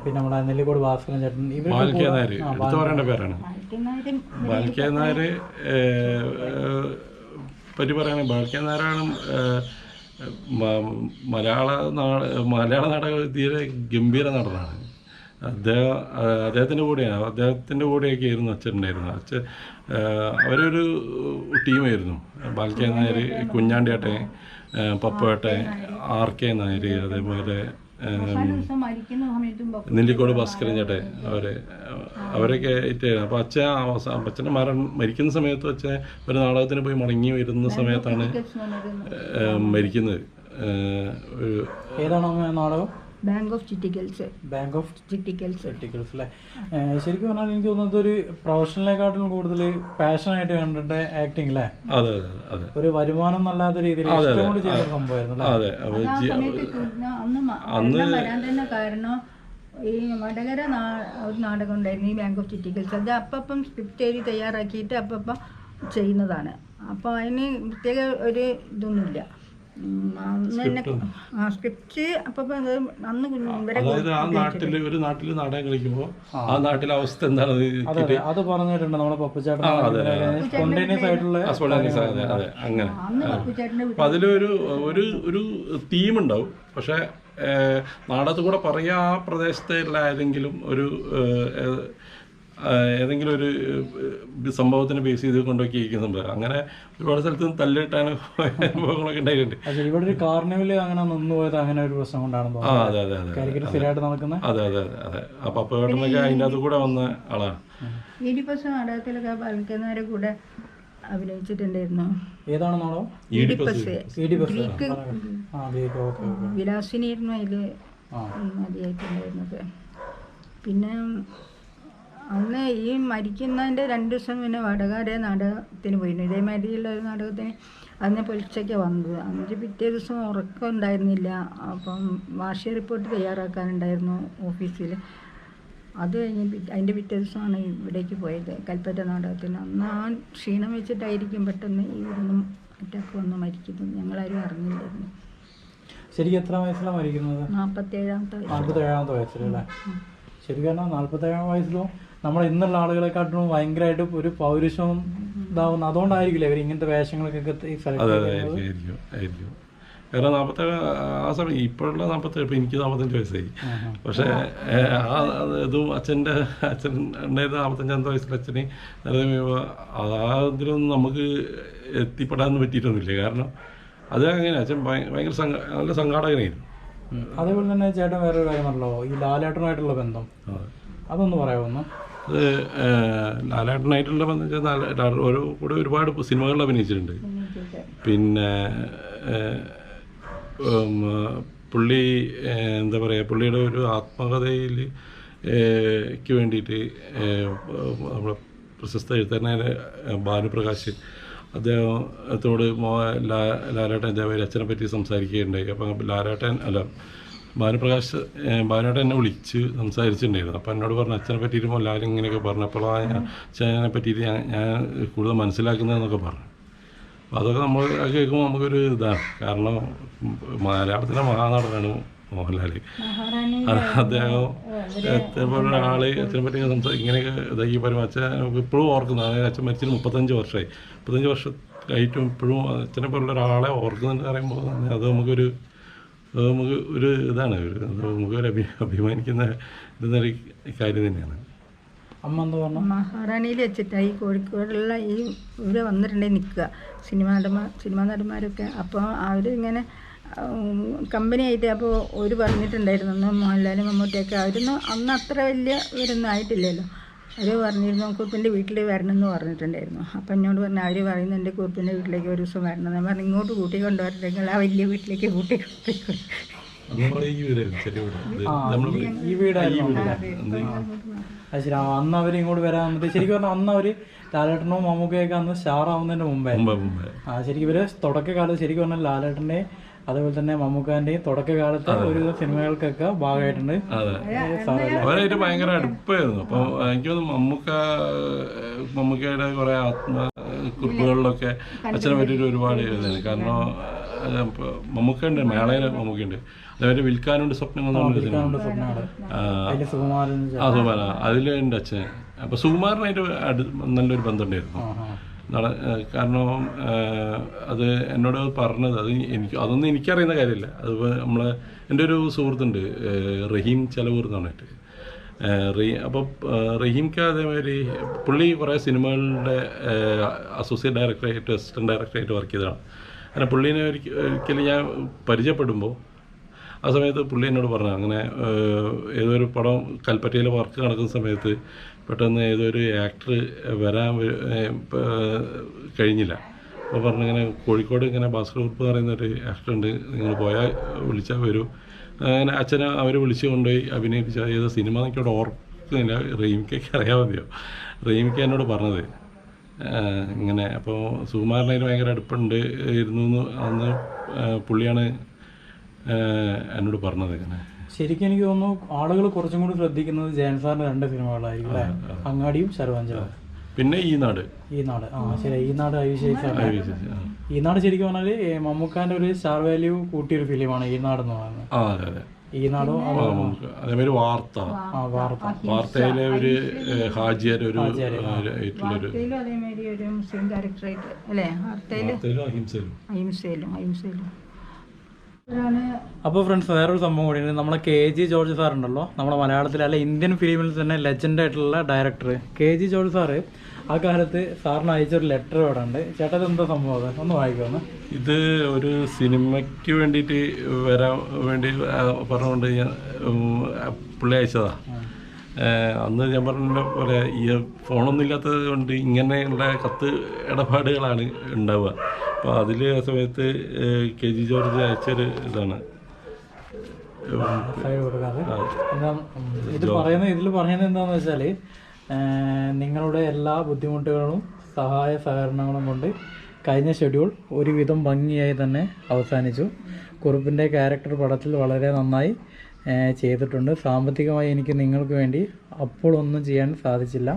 പിന്നെ നമ്മുടെ നെല്ലിക്കോട് ഭാസ്കരൻ ചേട്ടൻ പേരാണ്. നായർ പറ്റി പറയുകയാണെങ്കിൽ ബാൽക്യ നായരാണ് മലയാള നാട മലയാള നാടക തീരെ ഗംഭീര നടനാണ്. അദ്ദേഹം അദ്ദേഹത്തിന്റെ കൂടെയാണ്. അദ്ദേഹത്തിന്റെ കൂടെയൊക്കെ ആയിരുന്നു അച്ഛൻ ഉണ്ടായിരുന്നത് അച്ഛൻ അവരൊരു ടീമായിരുന്നു. ബാൽക്യ നായർ കുഞ്ഞാണ്ടിയേട്ടൻ ഏഹ്, പപ്പേട്ടൻ ആർ കെ നായർ അതേപോലെ നെല്ലിക്കോട് ഭാസ്കരൻ ചേട്ടൻ അവരെ അവരൊക്കെ ഇറ്റായിരുന്നു അപ്പോൾ അച്ഛൻ അച്ഛന്റെ അച്ഛന്റെ മരണം മരിക്കുന്ന സമയത്ത് അച്ഛൻ ഒരു നാടകത്തിന് പോയി മടങ്ങി വരുന്ന സമയത്താണ് മരിക്കുന്നത്. ഏഹ്, ഒരു ഏതാണ് നാടകം? ബാങ്ക് ഓഫ് ചിറ്റിക്കൽസ് ബാങ്ക് ഓഫ് ചിറ്റിക്കൽസ് ചിറ്റിക്കൽസ് അല്ലേ ശരിക്കും പറഞ്ഞാൽ എനിക്ക് തോന്നുന്നത് ഒരു പ്രൊഫഷണലിനെക്കാട്ടിലും കൂടുതൽ പാഷനായിട്ട് കണ്ടിട്ട് ആക്ടിങ് അല്ലേ അതെ അതെ അതെ ഒരു വരുമാനം നല്ലാത്ത രീതിയിൽ അതെ, ചെയ്ത സംഭവമായിരുന്നു അതെ അന്ന് വരാൻ തന്നെ കാരണം ഈ വടകര ഒരു നാടകം ഉണ്ടായിരുന്നു ഈ ബാങ്ക് ഓഫ് ചിറ്റിക്കൽസ് അത് അപ്പം സ്ക്രിപ്റ്റ് എഴുതി തയ്യാറാക്കിയിട്ട് അപ്പം ചെയ്യുന്നതാണ്. അപ്പോൾ അതിന് പ്രത്യേക ഒരു ഇതൊന്നുമില്ല. സ്ക്രിപ്റ്റ് അന്ന് അതായത് ആ നാട്ടിൽ ഒരു നാട്ടിൽ നാടകം കളിക്കുമ്പോൾ ആ. നാട്ടിലെ അവസ്ഥ എന്താണെന്ന് അതെ പറഞ്ഞിട്ടുണ്ട് നമ്മുടെ പപ്പുചേട്ടൻ അതെ, അതെ. സ്പോണ്ടേനിയസ് അതെ അതെ അങ്ങനെ. അപ്പം അതിലൊരു ഒരു ഒരു തീം ഉണ്ടാവും. പക്ഷേ നാടകത്തിൽ കൂടെ പറയാ ആ പ്രദേശത്തെ ഏതെങ്കിലും ഒരു ഏതെങ്കിലും ഒരു സംഭവത്തിന് ബേസ് ചെയ്ത് കൊണ്ടൊക്കെ ഇരിക്കുന്ന സംഭവം. അങ്ങനെ ഒരുപാട് സ്ഥലത്ത് തല്ലിട്ടാനും അനുഭവങ്ങളൊക്കെ ഉണ്ടായിട്ടുണ്ട്. ഇവിടെ ഒരു കാർണിവൽ അങ്ങനെ നിന്ന് പോയത് അങ്ങനെ ഒരു പ്രശ്നം കൊണ്ടാണെന്ന് അതെ അതെ അതെ സ്ഥിരമായിട്ട് നടക്കുന്ന? അതെ അതെ അതെ അതെ. ആ പപ്പേട്ടനൊക്കെ അതിന്റെ അകത്ത് കൂടെ വന്ന ആളാണ്. ഈഡിപ്പസ് നാടകത്തിലൊക്കെ പൽക്കുന്നവരെ കൂടെ അഭിനയിച്ചിട്ടുണ്ടായിരുന്നു. ഏതാണ് നാടകം? ഗ്രീക്ക് വിലാസിനിയായിരുന്നു അതിൽ മതിയായിട്ടുണ്ടായിരുന്നത് പിന്നെ അന്ന് ഈ മരിക്കുന്നതിന്റെ രണ്ട് ദിവസം പിന്നെ വടകാരെ നാടകത്തിന് പോയിരുന്നു. ഇതേമാതിരിയുള്ള ഒരു നാടകത്തിന് അന്ന് പൊലിച്ചയ്ക്ക് വന്നത്. അഞ്ച് പിറ്റേ ദിവസം ഉറക്കം ഉണ്ടായിരുന്നില്ല. അപ്പം വാർഷിക റിപ്പോർട്ട് തയ്യാറാക്കാനുണ്ടായിരുന്നു ഓഫീസിൽ അത് കഴിഞ്ഞ് അതിന്റെ പിറ്റേ ദിവസമാണ് ഇവിടേക്ക് പോയത്. കൽപ്പറ്റ നാടകത്തിന്. അന്ന് ആ ക്ഷീണം വെച്ചിട്ടായിരിക്കും പെട്ടെന്ന് ഈ ഇവിടുന്ന് അറ്റാക്ക് വന്ന് മരിക്കുന്നത്. ഞങ്ങളാരും അറിഞ്ഞില്ലായിരുന്നു. ശരിക്കും എത്ര വയസ്സിലാണ് മരിക്കുന്നത്? നാൽപ്പത്തേഴാമത്തെ വയസ്സിൽ അല്ലേ? ശരിക്കും നാൽപ്പത്തേഴാം വയസ്സിലും നമ്മൾ ഇന്നുള്ള ആളുകളെക്കാട്ടിലും ഭയങ്കരമായിട്ട് ഒരു പൗരുഷവും ഇതാവുന്ന അതുകൊണ്ടായിരിക്കില്ലേ അവർ ഇങ്ങനത്തെ ആയിരിക്കും കാരണം നാൽപ്പത്തേഴ് ആ സമയം ഇപ്പോഴുള്ള നാൽപ്പത്തേഴ് ഇപ്പം എനിക്ക് നാൽപ്പത്തഞ്ച് വയസ്സായി. പക്ഷേ ആ ഇതും അച്ഛന്റെ അച്ഛൻ ഉണ്ടായിരുന്ന നാൽപ്പത്തഞ്ചാമത്തെ വയസ്സിൽ അച്ഛന് ഇതിലൊന്നും നമുക്ക് എത്തിപ്പെടാൻ പറ്റിയിട്ടൊന്നുമില്ല. കാരണം അത് അങ്ങനെ അച്ഛൻ ഭയ- ഭയങ്കര നല്ല സംഘാടകനായിരുന്നു. അതേപോലെ തന്നെ ചേട്ടൻ വേറൊരു കാര്യം പറഞ്ഞല്ലോ. ഈ ലാലേട്ടനായിട്ടുള്ള ബന്ധം. അതെ. അതൊന്ന് പറയാമോ അത് ലാലേട്ടനായിട്ടുള്ള വന്നു വെച്ചാൽ ഓരോ ഒരു കൂടെ ഒരുപാട് സിനിമകളിൽ അഭിനയിച്ചിട്ടുണ്ട്. പിന്നെ പുള്ളി എന്താ പറയുക പുള്ളിയുടെ ഒരു ആത്മകഥയിൽ ക്ക് വേണ്ടിയിട്ട് നമ്മുടെ പ്രശസ്ത എഴുത്തനായ ഭാനുപ്രകാശ് അദ്ദേഹത്തോട് മോ ലാ ലാലേട്ടൻ ഇതേപോലെ അച്ഛനെ പറ്റി സംസാരിക്കുകയുണ്ടായി. അപ്പം ലാലേട്ടൻ അല്ല ഭാനുപ്രകാശ് ഏഹ്, ഭാനുവേട്ടൻ എന്നെ വിളിച്ച് സംസാരിച്ചിട്ടുണ്ടായിരുന്നു. അപ്പം എന്നോട് പറഞ്ഞു അച്ഛനെ പറ്റിയിട്ട് എല്ലാവരും ഇങ്ങനെയൊക്കെ പറഞ്ഞപ്പോഴാണ് ഞാൻ അച്ഛനെ പറ്റിയിട്ട് ഞാൻ ഞാൻ കൂടുതൽ മനസ്സിലാക്കുന്നതെന്നൊക്കെ പറഞ്ഞു. അപ്പോൾ അതൊക്കെ നമ്മൾ കേൾക്കുമ്പോൾ നമുക്കൊരു ഇതാണ്. കാരണം മലയാളത്തിലെ മഹാനടനാണ് മോഹൻലാൽ അദ്ദേഹം പോലുള്ള ആൾ അച്ഛനെ പറ്റി സംസാ ഇങ്ങനെയൊക്കെ ഇതാക്കി പറയുമ്പോൾ അച്ഛൻ ഇപ്പോഴും ഓർക്കുന്നത് അതായത് അച്ഛൻ മരിച്ചിട്ട് മുപ്പത്തഞ്ച് വർഷമായി. മുപ്പത്തഞ്ച് വർഷം കഴിഞ്ഞിട്ടും ഇപ്പോഴും അച്ഛനെ പോലുള്ള ഒരാളെ ഓർക്കുന്നുണ്ട് പറയുമ്പോൾ അത് നമുക്കൊരു അത് നമുക്ക് ഒരു ഇതാണ് ഒരു അത് നമുക്കൊരു അഭി അഭിമാനിക്കുന്ന ഇതെന്നൊരു കാര്യം തന്നെയാണ്. അമ്മ എന്താ പറഞ്ഞു? മഹാറാണിയിൽ വെച്ചിട്ടാണ് ഈ കോഴിക്കോടുള്ള ഈ ഇവിടെ വന്നിട്ടുണ്ടെങ്കിൽ നിൽക്കുക. സിനിമ നടന്മാർ സിനിമാ നടന്മാരൊക്കെ. അപ്പോൾ അവരിങ്ങനെ കമ്പനി ആയിട്ട് അപ്പോൾ ഒരു പറഞ്ഞിട്ടുണ്ടായിരുന്നു അന്ന് മോഹൻലാലും മമ്മൂട്ടിയൊക്കെ. അവരൊന്നും അന്ന് അത്ര വലിയ ഇവരൊന്നും ആയിട്ടില്ലല്ലോ. അവർ പറഞ്ഞിരുന്നു കുറുപ്പിന്റെ വീട്ടിൽ വരണം എന്ന് പറഞ്ഞിട്ടുണ്ടായിരുന്നു. അപ്പം എന്നോട് പറഞ്ഞു അവർ പറയുന്നുണ്ട് കുറുപ്പിന്റെ വീട്ടിലേക്ക് ഒരു ദിവസം വരണം ഞാൻ പറഞ്ഞു. ഇങ്ങോട്ട് കൂട്ടി കൊണ്ടുവരണ്ടെങ്കിൽ ആ വലിയ വീട്ടിലേക്ക് കൂട്ടി കൊണ്ടുപോയി ഈ അത്. ശരി അന്ന് അവർ ഇങ്ങോട്ട് വരാൻ വന്നിട്ട് ശരിക്കും പറഞ്ഞാൽ അന്ന് അവർ ലാലേട്ടനോ മമ്മൂക്കയൊക്കെ അന്ന് സ്റ്റാർ ആവുന്നതിന് മുമ്പേ. ആ ശരിക്കും ഇവർ തുടക്കകാലത്ത് ശരിക്കും പറഞ്ഞാൽ ലാലേട്ടന്റെ അതേപോലെ തന്നെ മമ്മൂക്കാന്റെയും തുടക്കകാലത്തെ ഒരു സിനിമകൾക്കൊക്കെ ഭാഗമായിട്ടുണ്ട്. അവരായിട്ട് ഭയങ്കര അടുപ്പായിരുന്നു. അപ്പൊ എനിക്ക് തോന്നുന്നു മമ്മൂക്ക മമ്മൂക്കയുടെ കുറെ ആത്മ കുറിപ്പുകളിലൊക്കെ അച്ഛനെ പറ്റിയിട്ട് ഒരുപാട് എഴുതുന്നത് കാരണം മമ്മൂക്കയുണ്ട് മേളയിൽ മമ്മൂക്കയുണ്ട്. അതേപോലെ വിൽക്കാനുണ്ട് ആ, സുകുമാരൻ ആ സുകുമാരൻ. അതിലുണ്ട് അച്ഛൻ. അപ്പൊ സുകുമാരനായിട്ട് അടു നല്ലൊരു ബന്ധമുണ്ടായിരുന്നു. നട കാരണം അത് എന്നോട് പറഞ്ഞത് അത് എനിക്ക് അതൊന്നും എനിക്കറിയുന്ന കാര്യമില്ല. അത് നമ്മളെ എന്റെ ഒരു സുഹൃത്തുണ്ട് റഹീം ചെലവൂർ എന്ന് പറഞ്ഞിട്ട്. റീ അപ്പോൾ റഹീംക്ക് അതേമാതിരി പുള്ളി കുറേ സിനിമകളുടെ അസോസിയേറ്റ് ഡയറക്ടറായിട്ട് അസിസ്റ്റന്റ് ഡയറക്ടറായിട്ട് വർക്ക് ചെയ്തതാണ്. അങ്ങനെ പുള്ളീനെ ഒരിക്കലും ഞാൻ പരിചയപ്പെടുമ്പോൾ ആ സമയത്ത് പുള്ളി എന്നോട് പറഞ്ഞു അങ്ങനെ ഏതൊരു പടം കൽപ്പറ്റയിൽ വർക്ക് നടക്കുന്ന സമയത്ത് പെട്ടെന്ന് ഏതൊരു ആക്ടർ വരാൻ കഴിഞ്ഞില്ല. അപ്പോൾ പറഞ്ഞു ഇങ്ങനെ കോഴിക്കോട് ഇങ്ങനെ ഭാസ്കർ കുറുപ്പ് പറയുന്ന ഒരു ആക്ടർ ഉണ്ട്. നിങ്ങൾ പോയാൽ വിളിച്ചാൽ വരൂ. അങ്ങനെ അച്ഛനെ അവർ വിളിച്ചു കൊണ്ടുപോയി അഭിനയിപ്പിച്ച ഏതോ സിനിമ എനിക്കവിടെ ഓർക്കുന്നില്ല. റീമിക്കൊക്കെ അറിയാൻ മതിയോ? റീമിക്ക് എന്നോട് പറഞ്ഞത്. ഇങ്ങനെ അപ്പോൾ സുകുമാരനായിട്ട് ഭയങ്കര അടുപ്പുണ്ട് ഇരുന്നു എന്ന് അന്ന് പുള്ളിയാണ് എന്നോട് പറഞ്ഞത് ഇങ്ങനെ. ശരിക്കും എനിക്ക് തോന്നുന്നു ആളുകൾ കുറച്ചും കൂടി ശ്രദ്ധിക്കുന്നത് ജയൻ സാറിന്റെ രണ്ട് സിനിമകളായിരിക്കും അല്ലേ? അങ്ങാടിയും ശരവഞ്ചലും. പിന്നെ ഈ നാട്. ഈ നാട്. ആ ശരി ഈ നാട്. ഈ നാട് ശരിക്കും പറഞ്ഞാൽ മമ്മൂക്കാന്റെ ഒരു സ്റ്റാർ വാല്യൂ കൂട്ടിയൊരു ഫിലിമാണ് ഈ നാട് എന്ന് പറയുന്നത്. ആ അതെ അതെ. ഈ നാടും അതേമാതിരി വാർത്ത. ആ വാർത്ത. വാർത്തയിലെ ഒരു ഒരു അഹിംസയിലും. അഹിംസയിലും അഹിംസയിലും. ഒരാണ് അപ്പോൾ ഫ്രണ്ട്സ് വേറൊരു സംഭവം കൂടിയുണ്ട് നമ്മളെ കെ ജി ജോർജ് സാർ ഉണ്ടല്ലോ. നമ്മുടെ മലയാളത്തിലെ അല്ല ഇന്ത്യൻ ഫിലിമിൽ തന്നെ ലെജൻഡ് ആയിട്ടുള്ള director K G George sir ആ കാലത്ത് സാറിന് അയച്ചൊരു ലെറ്റർ ഇവിടെ ഉണ്ട്. ചേട്ടൻ എന്താ സംഭവം ഒന്ന് വായിക്കുമെന്ന് ഇത് ഒരു സിനിമയ്ക്ക് വേണ്ടിയിട്ട് വരാൻ വേണ്ടി പറഞ്ഞുകൊണ്ട് ഞാൻ പുള്ളി അയച്ചതാ. അന്ന് ഞാൻ പറഞ്ഞ പോലെ ഈ ഫോണൊന്നും ഇല്ലാത്തത് കൊണ്ട് ഇങ്ങനെയുള്ള കത്ത് ഇടപാടുകളാണ് ഉണ്ടാവുക. അപ്പോൾ അതിൽ ആ സമയത്ത് കെ ജി ജോർജ് അയച്ചൊരു ഇതാണ്. ഇത് പറയുന്ന ഇതിൽ പറയുന്നത് എന്താണെന്ന് വെച്ചാൽ നിങ്ങളുടെ എല്ലാ ബുദ്ധിമുട്ടുകളും സഹായ സഹകരണങ്ങളും കൊണ്ട് കഴിഞ്ഞ ഷെഡ്യൂൾ ഒരുവിധം ഭംഗിയായി തന്നെ അവസാനിച്ചു. കുറുപ്പിന്റെ ക്യാരക്ടർ പടത്തിൽ വളരെ നന്നായി ചെയ്തിട്ടുണ്ട്. സാമ്പത്തികമായി എനിക്ക് നിങ്ങൾക്ക് വേണ്ടി അപ്പോൾ ഒന്നും ചെയ്യാൻ സാധിച്ചില്ല.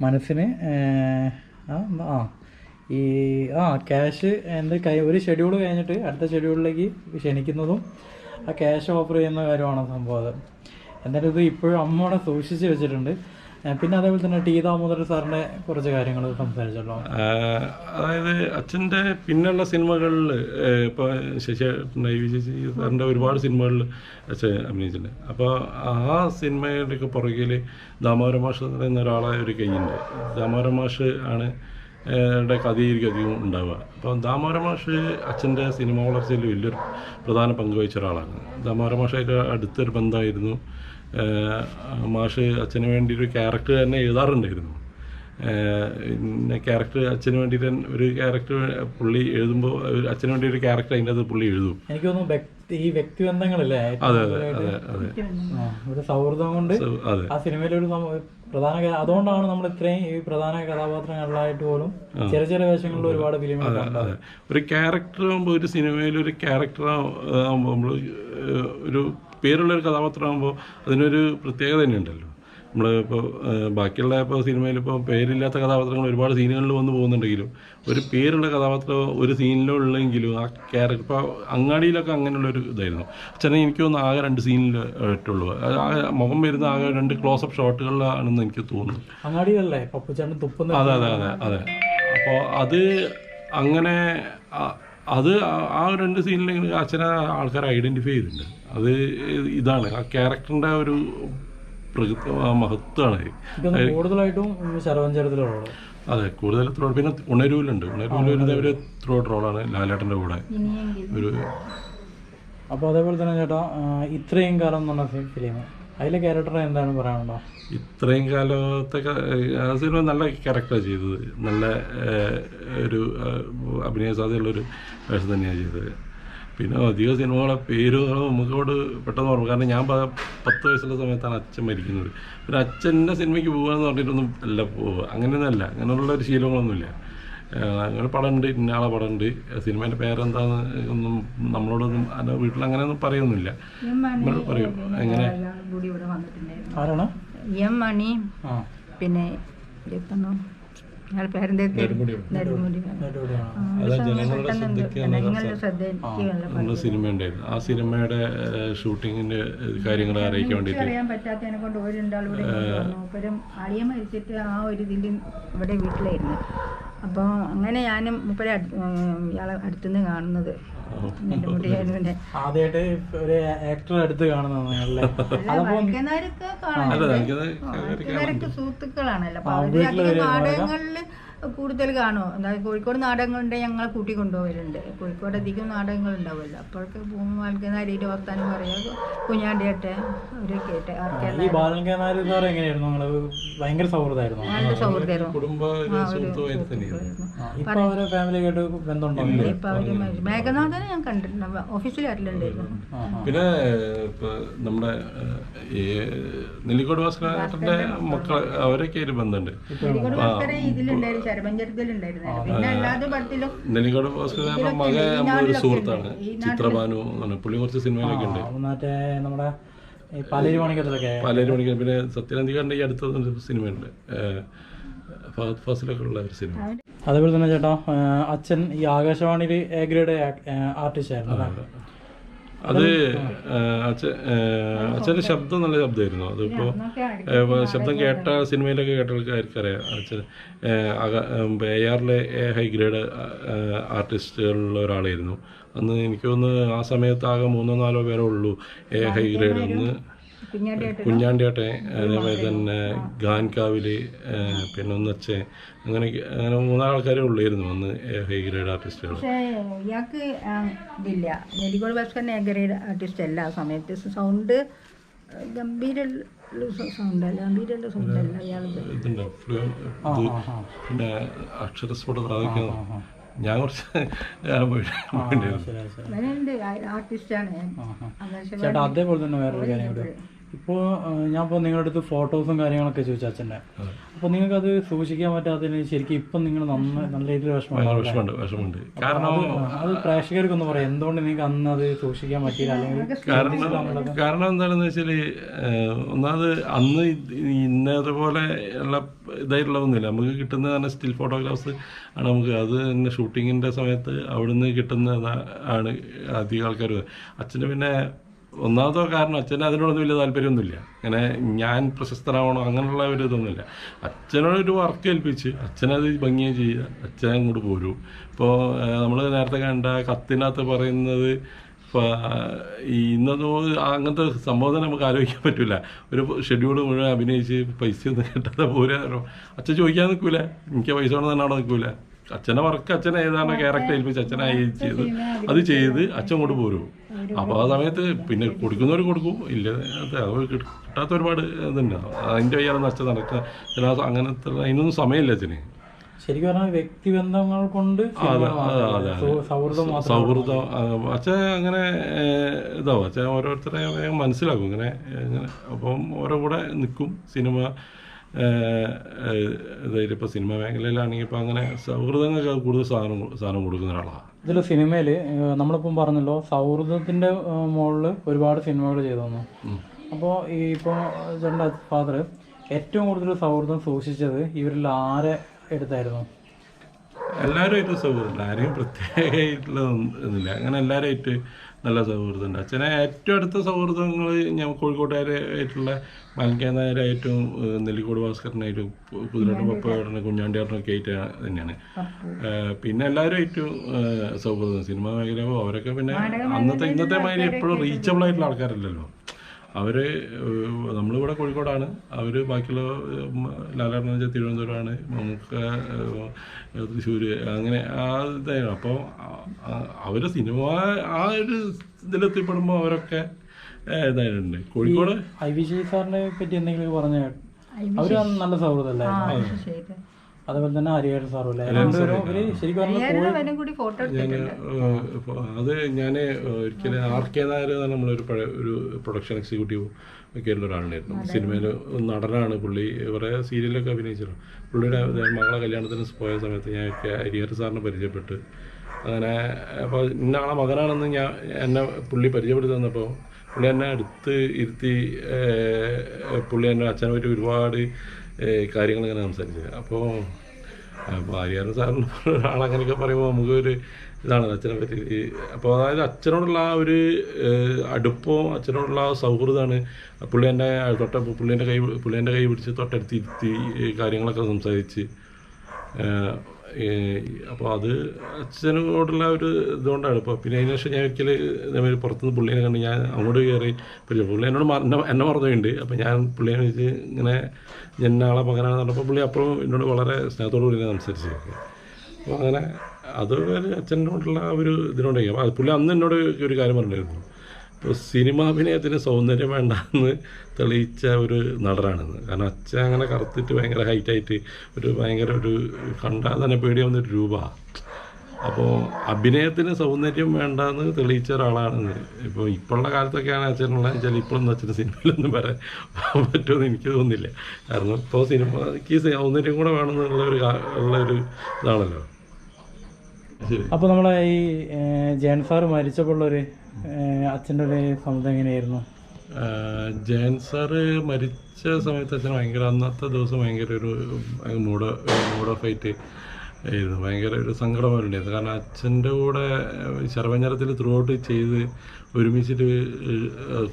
മനസ്സിന് ആ. ഈ ആ ക്യാഷ് എന്ത് കൈ ഒരു ഷെഡ്യൂൾ കഴിഞ്ഞിട്ട് അടുത്ത ഷെഡ്യൂളിലേക്ക് ക്ഷണിക്കുന്നതും ആ ക്യാഷ് ഓഫർ ചെയ്യുന്ന കാര്യമാണ് സംഭവം അത്. എന്തായാലും ഇത് ഇപ്പോഴും അമ്മയോടെ സൂക്ഷിച്ച് വെച്ചിട്ടുണ്ട്. പിന്നെ അതേപോലെ തന്നെ ടി ദാമോദർ സാറിന്റെ കുറച്ച് കാര്യങ്ങൾ സംസാരിച്ചല്ലോ. അതായത് അച്ഛന്റെ പിന്നുള്ള സിനിമകളിൽ ഇപ്പോൾ ശശി ശശി സാറിന്റെ ഒരുപാട് സിനിമകളിൽ അച്ഛൻ അഭിനയിച്ചിട്ടുണ്ട്. അപ്പോൾ ആ സിനിമയുടെയൊക്കെ പുറകിൽ ദാമോദര മാഷ് എന്ന് പറയുന്ന ഒരാളെ ഒരു കൈയുണ്ട് ദാമോദര മാഷ് ആണ് യുടെ കഥയായിരിക്കും അധികം ഉണ്ടാവുക. അപ്പം ദാമോര മാഷ് അച്ഛന്റെ സിനിമ വളർച്ചയിൽ വലിയൊരു പ്രധാന പങ്ക് വഹിച്ച ഒരാളാണ്. ദാമോദര മാഷായിട്ട് അടുത്തൊരു ബന്ധമായിരുന്നു. മാഷ് അച്ഛന് വേണ്ടി ഒരു ക്യാരക്ടർ തന്നെ എഴുതാറുണ്ടായിരുന്നു. പിന്നെ ക്യാരക്ടർ അച്ഛന് വേണ്ടിയിട്ട് ഒരു ക്യാരക്ടർ പുള്ളി എഴുതുമ്പോൾ അച്ഛന് വേണ്ടി ഒരു ക്യാരക്ടർ അതിന്റെ അത് പുള്ളി എഴുതും. എനിക്ക് തോന്നുന്നു ഈ വ്യക്തിബന്ധങ്ങളല്ലേ അതെ അതെ അതെ അതെ. സൗഹൃദം കൊണ്ട് അതെ. ആ സിനിമയിലെ ഒരു സം- പ്രധാന അതുകൊണ്ടാണ് നമ്മൾ ഇത്രയും ഈ പ്രധാന കഥാപാത്രങ്ങളിലായിട്ട് പോലും ചെറിയ ചെറിയ വേഷങ്ങളിൽ ഒരുപാട് അതെ ഒരു ക്യാരക്ടർ ആകുമ്പോൾ ഒരു സിനിമയിൽ ഒരു ക്യാരക്ടർ ആകുമ്പോൾ നമ്മൾ ഒരു പേരുള്ള ഒരു കഥാപാത്രമാകുമ്പോൾ അതിനൊരു പ്രത്യേകത തന്നെയുണ്ടല്ലോ. നമ്മൾ ഇപ്പോൾ ബാക്കിയുള്ള ഇപ്പോൾ സിനിമയിൽ ഇപ്പോൾ പേരില്ലാത്ത കഥാപാത്രങ്ങൾ ഒരുപാട് സീനുകളിൽ വന്ന് പോകുന്നുണ്ടെങ്കിലും ഒരു പേരുള്ള കഥാപാത്രം ഒരു സീനിലോ ഉള്ളെങ്കിലും ആ ക്യാരക്ടർ ഇപ്പോൾ അങ്ങാടിയിലൊക്കെ അങ്ങനെയുള്ള ഒരു ഇതായിരുന്നു. അച്ഛനെ എനിക്ക് തോന്നുന്നു ആകെ രണ്ട് സീനിൽ ആയിട്ടുള്ളൂ ആ മുഖം വരുന്ന ആകെ രണ്ട് ക്ലോസപ്പ് ഷോട്ടുകളിലാണെന്ന് എനിക്ക് തോന്നുന്നു. അങ്ങാടിയിലല്ലേ? അതെ അതെ അതെ അതെ. അപ്പോൾ അത് അങ്ങനെ അത് ആ- രണ്ട് സീനിൽ അച്ഛനെ ആൾക്കാർ ഐഡന്റിഫൈ ചെയ്തിട്ടുണ്ട്. അത് ഇതാണ്. ആ ക്യാരക്ടറിന്റെ ഒരു മഹത്വമാണ് കൂടുതലായിട്ടും ശരവഞ്ചരത്തിലുള്ള അതെ കൂടുതൽ പിന്നെ ഉണരൂലുണ്ട് ഉണരൂൽ ഒരു ഒരു ത്രോ റോളാണ് ലാലേട്ടന്റെ കൂടെ. ഒരു അപ്പോൾ അതേപോലെ തന്നെ ചേട്ടാ ഇത്രയും കാലം എന്നുള്ള ഫിലിം അതിലെ ക്യാരക്ടർ എന്താണ് പറയാനുണ്ടോ? ഇത്രയും കാലത്തെ സിനിമ നല്ല ക്യാരക്ടർ ചെയ്തത്. നല്ല ഒരു അഭിനയ സാധ്യതയുള്ളൊരു വേഷം തന്നെയാണ് ചെയ്തത്. പിന്നെ അധിക സിനിമകളെ പേരുകളും നമുക്കോട് പെട്ടെന്ന് ഓർമ്മ കാരണം ഞാൻ പത്ത് വയസ്സുള്ള സമയത്താണ് അച്ഛൻ മരിക്കുന്നത്. ഒരു അച്ഛന്റെ സിനിമയ്ക്ക് പോകാന്ന് പറഞ്ഞിട്ടൊന്നും അല്ല പോവുക. അങ്ങനെയൊന്നും അല്ല അങ്ങനെയുള്ള ഒരു ശീലങ്ങളൊന്നുമില്ല. അങ്ങനെ പടമുണ്ട്. ഇന്നയാളെ പടമുണ്ട്. സിനിമേന്റെ പേരെന്താന്ന് ഒന്നും നമ്മളോടൊന്നും അല്ല വീട്ടിൽ അങ്ങനെ ഒന്നും പറയൊന്നുമില്ല പറയും. എങ്ങനെ? എം മണി. പിന്നെ നമ്മുടെ സിനിമ ഉണ്ടായിരുന്നു. ആ സിനിമയുടെ ഷൂട്ടിങ്ങിന്റെ കാര്യങ്ങൾ അറിയിക്കാൻ വേണ്ടിയിട്ട് അറിയാൻ പറ്റാത്തതിനെ കൊണ്ട് അളിയ മരിച്ചിട്ട് ആ ഒരു ഇതിൽ ഇവിടെ വീട്ടിലായിരുന്നു. അപ്പോൾ അങ്ങനെ ഞാനും മൂപ്പരെ ഇയാളെ അടുത്തുനിന്ന് കാണുന്നത്. ആദ്യമായിട്ട് ഒരു ആക്ടർ അടുത്ത് കാണുന്നതാണല്ലേ സുഹൃത്തുക്കളാണല്ലോ. നാടകങ്ങളിൽ നാടകങ്ങളിൽ കൂടുതൽ കാണുമോ? എന്താ കോഴിക്കോട് നാടകങ്ങളുണ്ട് ഞങ്ങളെ കൂട്ടി കൊണ്ടുപോകലുണ്ട് കോഴിക്കോട് അധികം നാടകങ്ങൾ ഉണ്ടാവുമല്ലോ. അപ്പോഴൊക്കെ ഭൂമി വൈകുന്നേരം വർത്താനം പറയുക കുഞ്ഞാണ്ടിയാട്ടെ അവരൊക്കെ ആയിട്ട് ഭയങ്കര സൗഹൃദമായിരുന്നു? നല്ല മേഘനാഥനെ ഞാൻ കണ്ടിട്ടുണ്ട്. ഓഫീസിൽ വരലുണ്ടായിരുന്നു പിന്നെ ഇപ്പൊ നമ്മുടെ ഈ നെല്ലിക്കോട് ഭാസ്കരന്റെ മക്കൾ അവരൊക്കെ ഒരു ബന്ധമുണ്ട്. ഇതിലുണ്ടായിരുന്നു. നെല്ലിക്കോട് സുഹൃത്താണ് ചിത്രഭാനു എന്ന് പറഞ്ഞ പുള്ളി കുറച്ച് സിനിമയിലൊക്കെ ഉണ്ട്. മറ്റേ നമ്മുടെ പാലേരി മണിക്കത്തിലൊക്കെ പലരും പിന്നെ ഈ അടുത്ത ഒരു സിനിമയുണ്ട്. ഫാസിലൊക്കെ ഉള്ള ഒരു സിനിമ. അതേപോലെ തന്നെ ചേട്ടാ അച്ഛൻ ഈ ആകാശവാണിയിൽ എ ഗ്രേഡ് ആർട്ടിസ്റ്റ് ആയിരുന്നു? അത് അച്ഛൻ അച്ഛന്റെ ശബ്ദം നല്ല ശബ്ദമായിരുന്നു. അതിപ്പോ ഏഹ്, ശബ്ദം കേട്ട സിനിമയിലൊക്കെ കേട്ട ആൾക്കാർക്ക് അറിയാം അച്ഛൻ എ ആറിലെ എ ഹൈ ഗ്രേഡ് ആർട്ടിസ്റ്റുകളിലുള്ള ഒരാളായിരുന്നു. അന്ന് എനിക്ക് തോന്നുന്നു ആ സമയത്ത് ആകെ മൂന്നോ നാലോ പേരേ ഉള്ളൂ എ ഹൈ ഗ്രേഡ് കുഞ്ഞാണ്ടിയായിട്ട് കുഞ്ഞാണ്ടിയാട്ടെ അതേപോലെ തന്നെ ഗാൻകാവിൽ പിന്നെ ഒന്നച്ചെ അങ്ങനെ അങ്ങനെ മൂന്നാളാൾക്കാരെ ഉള്ളായിരുന്നു അന്ന് എ ഹൈ ഗ്രേഡ് ആർട്ടിസ്റ്റുകൾ ഇയാൾക്ക് ഇല്ല. ഇതില്ല നെല്ലിക്കോട് ഭാസ്കരൻ ഗ്രേഡ് ആർട്ടിസ്റ്റ് അല്ല. ആ സമയത്ത് സൗണ്ട് ഗംഭീര പിന്നെ ഞാൻ കുറച്ച് ആർട്ടിസ്റ്റാണ്. ചേട്ടാ അതേപോലെ തന്നെ വേറൊരു കാര്യം കൂടി. ഇപ്പോൾ ഞാൻ ഇപ്പോൾ നിങ്ങളുടെ അടുത്ത് ഫോട്ടോസും കാര്യങ്ങളൊക്കെ ചോദിച്ചു അച്ഛന്റെ. അപ്പോൾ നിങ്ങൾക്ക് അത് സൂക്ഷിക്കാൻ പറ്റാത്തതിന് ശരിക്കും ഇപ്പം നിങ്ങൾ നന്ന നല്ല രീതിയിൽ വിഷമം വിഷമമുണ്ട് വിഷമമുണ്ട്. കാരണം അത് പ്രേക്ഷകർക്കൊന്ന് പറയാം എന്തുകൊണ്ട് നിങ്ങൾക്ക് അന്ന് അത് സൂക്ഷിക്കാൻ പറ്റിയില്ല? അല്ലെങ്കിൽ കാരണം കാരണം എന്താണെന്ന് വെച്ചാൽ ഒന്നാമത് അന്ന് ഇന്നതുപോലെ ഉള്ള ഇതായിട്ടുള്ളതൊന്നുമില്ല. നമുക്ക് കിട്ടുന്ന തന്നെ സ്റ്റിൽ ഫോട്ടോഗ്രാഫ്സ് ആണ് നമുക്ക്. അത് തന്നെ ഷൂട്ടിങ്ങിന്റെ സമയത്ത് അവിടുന്ന് കിട്ടുന്ന ആണ് അധികം ആൾക്കാർ അച്ഛന് പിന്നെ ഒന്നാമതോ കാരണം അച്ഛന് അതിനോടൊന്നും വലിയ താല്പര്യമൊന്നുമില്ല. അങ്ങനെ ഞാൻ പ്രശസ്തനാവണോ അങ്ങനെയുള്ള ഒരു ഇതൊന്നുമില്ല. അച്ഛനോടൊരു വർക്ക് ഏൽപ്പിച്ച് അച്ഛനത് ഭംഗിയായി ചെയ്യുക അച്ഛൻ അങ്ങോട്ട് പോരൂ. ഇപ്പോൾ നമ്മൾ നേരത്തെ കണ്ട കത്തിനകത്ത് പറയുന്നത് ഇപ്പോൾ ഇന്നതോ അങ്ങനത്തെ സംബോധന നമുക്ക് ആലോചിക്കാൻ പറ്റില്ല ഒരു ഷെഡ്യൂൾ മുഴുവൻ അഭിനയിച്ച് പൈസ ഒന്നും കിട്ടാതെ പോരാ. അച്ഛൻ ചോദിക്കാൻ നിൽക്കൂല. എനിക്ക് പൈസ കൊണ്ട് അവിടെ നിൽക്കൂല. അച്ഛനെ വർക്ക് അച്ഛൻ ഏതാണ് ക്യാരക്ടർ ഏൽപ്പിച്ച് അച്ഛനായി ചെയ്ത് അത് ചെയ്ത് അച്ഛൻ കൊണ്ട് പോരും. അപ്പോൾ ആ സമയത്ത് പിന്നെ കൊടുക്കുന്നവർ കൊടുക്കും. ഇല്ല കിട്ടാത്ത ഒരുപാട് ഇതുണ്ട്. അതിന്റെ വയ്യാതെ നടക്കുക ചില അങ്ങനത്തെ അതിനൊന്നും സമയമില്ല അച്ഛന്. ശരിക്കും പറഞ്ഞാൽ വ്യക്തിബന്ധങ്ങൾ കൊണ്ട് സൗഹൃദം മാത്രം സൗഹൃദം അച്ഛൻ അങ്ങനെ ഇതാവും. അച്ഛൻ ഓരോരുത്തരെ വേഗം മനസ്സിലാക്കും. ഇങ്ങനെ ഇങ്ങനെ അപ്പം ഓരോ കൂടെ നിൽക്കും സിനിമ അതായത് ഇപ്പോൾ സിനിമ മേഖലയിലാണെങ്കിൽ ഇപ്പോൾ അങ്ങനെ സൗഹൃദങ്ങൾക്ക് കൂടുതൽ സാധനം സാധനം കൊടുക്കുന്ന ഒരാളാണ്. ഇതിൽ സിനിമയിൽ നമ്മളിപ്പം പറഞ്ഞല്ലോ സൗഹൃദത്തിന്റെ മുകളിൽ ഒരുപാട് സിനിമകൾ ചെയ്തു തന്നു. അപ്പോൾ ഈ ഇപ്പോൾ ചേട്ടന്റെ ഫാദർ ഏറ്റവും കൂടുതൽ സൗഹൃദം സൂക്ഷിച്ചത് ഇവരിൽ ആരെ എടുത്തായിരുന്നു? എല്ലാവരുമായിട്ട് സൗഹൃദമുണ്ട്. ആരെയും പ്രത്യേകമായിട്ടുള്ള അങ്ങനെ എല്ലാവരുമായിട്ട് നല്ല സൗഹൃദമുണ്ട്. അച്ഛനെ ഏറ്റവും അടുത്ത സൗഹൃദങ്ങൾ ഞാൻ കോഴിക്കോട്ടുകാരായിട്ടുള്ള മലങ്കേനായരായിട്ടും നെല്ലിക്കോട് ഭാസ്കരനായിട്ടും കുതിരട്ടം പപ്പയോടനും കുഞ്ഞാണ്ടിയാടനൊക്കെ ആയിട്ട് തന്നെയാണ്. പിന്നെ എല്ലാവരുമായിട്ടും ഏറ്റവും സൗഹൃദം. സിനിമ മേഖല അവരൊക്കെ പിന്നെ അന്നത്തെ ഇന്നത്തെ മാതിരി എപ്പോഴും റീച്ചബിൾ ആയിട്ടുള്ള ആൾക്കാരല്ലല്ലോ. അവർ നമ്മളിവിടെ കോഴിക്കോടാണ്. അവർ ബാക്കിയുള്ള ലാലാടന വെച്ചാൽ തിരുവനന്തപുരമാണ്. നമുക്ക് തൃശ്ശൂർ അങ്ങനെ ആ ഇതായിരുന്നു അപ്പോൾ അവർ സിനിമ ആ ഒരു ഇതിലെത്തിപ്പെടുമ്പോൾ അവരൊക്കെ ഇതായിട്ടുണ്ട്. കോഴിക്കോട്? ഐ വി ജയ് സാറിനെ പറ്റി എന്തെങ്കിലും പറഞ്ഞ അവർ നല്ല സൗഹൃദം ശരി അതേപോലെ തന്നെ ഹരിഹരൻ സാറും അല്ലേ രണ്ടുപേരും ഇവർ ശരിക്കും പറഞ്ഞാൽ കൂടി ഫോട്ടോ അത് ഞാൻ ഒരിക്കലും ആർ കെ നായർ നമ്മളൊരു പഴയ ഒരു പ്രൊഡക്ഷൻ എക്സിക്യൂട്ടീവ് ഒക്കെയുള്ള ഒരാളായിരുന്നു സിനിമയിൽ നടനാണ് പുള്ളി. കുറേ സീരിയലൊക്കെ അഭിനയിച്ചിട്ടുണ്ട് പുള്ളിയുടെ മകളെ കല്യാണത്തിന് പോയ സമയത്ത് ഞാൻ ഒക്കെ ഹരിഹർ സാറിനെ പരിചയപ്പെട്ട് അങ്ങനെ അപ്പോൾ ഇന്നാളെ മകനാണെന്ന് ഞാൻ എന്നെ പുള്ളി പരിചയപ്പെടുത്തി തന്നപ്പോൾ പുള്ളി എന്നെ അടുത്ത് ഇരുത്തി പുള്ളി എന്നെ അച്ഛനെ പറ്റി ഒരുപാട് ഇങ്ങനെ സംസാരിച്ചത് അപ്പോൾ ആര്യാരൻ സാറിന് ഒരാളങ്ങനെയൊക്കെ പറയുമ്പോൾ നമുക്കൊരു ഇതാണ് അച്ഛനെ പറ്റി. അപ്പോൾ അതായത് അച്ഛനോടുള്ള ആ ഒരു അടുപ്പവും അച്ഛനോടുള്ള ആ സൗഹൃദമാണ് പുള്ളി എന്റെ തൊട്ട പുള്ളീന്റെ കൈ പുള്ളീന്റെ കൈ പിടിച്ച് തൊട്ടടുത്ത് ഇരുത്തി കാര്യങ്ങളൊക്കെ സംസാരിച്ച്. അപ്പോൾ അത് അച്ഛനോടുള്ള ഒരു ഇതുകൊണ്ടാണ്. ഇപ്പോൾ പിന്നെ അതിന് ശേഷം ഞാൻ ഒരിക്കൽ ഇതേമാതിരി പുറത്തുനിന്ന് പുള്ളിയെ കണ്ട് ഞാൻ അങ്ങോട്ട് കയറി പരിചയം പുള്ളി എന്നോട് എന്നെ മറന്നുണ്ട് അപ്പോൾ ഞാൻ പുള്ളിയെ വെച്ച് ഇങ്ങനെ എന്നാളെ മകനാണെന്ന് പറഞ്ഞപ്പോൾ പുള്ളി അപ്പോഴും എന്നോട് വളരെ സ്നേഹത്തോടു കൂടി സംസാരിച്ചിരിക്കുക അപ്പോൾ അങ്ങനെ അത് ഒരു അച്ഛനോടുള്ള ഒരു ഇതിനോട് അപ്പോൾ പുള്ളി അന്ന് എന്നോട് ഒരു കാര്യം പറഞ്ഞിരുന്നു ഇപ്പോൾ സിനിമാഭിനയത്തിന് സൗന്ദര്യം വേണ്ട എന്ന് തെളിയിച്ച ഒരു നടനാണെന്ന്. കാരണം അച്ഛൻ അങ്ങനെ കറുത്തിട്ട് ഭയങ്കര ഹൈറ്റായിട്ട് ഒരു ഭയങ്കര ഒരു കണ്ടാൽ തന്നെ പേടിയാവുന്ന ഒരു രൂപ. അപ്പോൾ അഭിനയത്തിന് സൗന്ദര്യം വേണ്ട എന്ന് തെളിയിച്ച ഒരാളാണെന്ന്. ഇപ്പോൾ ഇപ്പോഴുള്ള കാലത്തൊക്കെയാണ് അച്ഛനുള്ള വെച്ചാൽ ഇപ്പോഴൊന്നും അച്ഛന്റെ സിനിമയിലൊന്നും വരാൻ പറ്റുമെന്ന് എനിക്ക് തോന്നുന്നില്ല. കാരണം ഇപ്പോൾ സിനിമയ്ക്ക് സൗന്ദര്യം കൂടെ വേണമെന്നുള്ള ഒരു ഉള്ള ഒരു ഇതാണല്ലോ. അപ്പോൾ അപ്പൊ നമ്മളെ ഈ ജയൻ സാറ് മരിച്ചപ്പോൾ ഉള്ളൊരു അച്ഛന്റെ ഒരു സമ്മതം എങ്ങനെയായിരുന്നു? ജയൻ സാറ് മരിച്ച സമയത്ത് അച്ഛൻ ഭയങ്കര അന്നത്തെ ദിവസം ഭയങ്കര ഒരു മൂഡ് മൂഡ് ഓഫ് ആയിട്ട് ആയിരുന്നു ഭയങ്കര ഒരു സങ്കടമായിട്ടുണ്ടായിരുന്നു കാരണം അച്ഛന്റെ കൂടെ ശരവഞ്ഞരത്തിൽ ത്രൂ ഔട്ട് ചെയ്ത് ഒരുമിച്ചിട്ട് ഒരു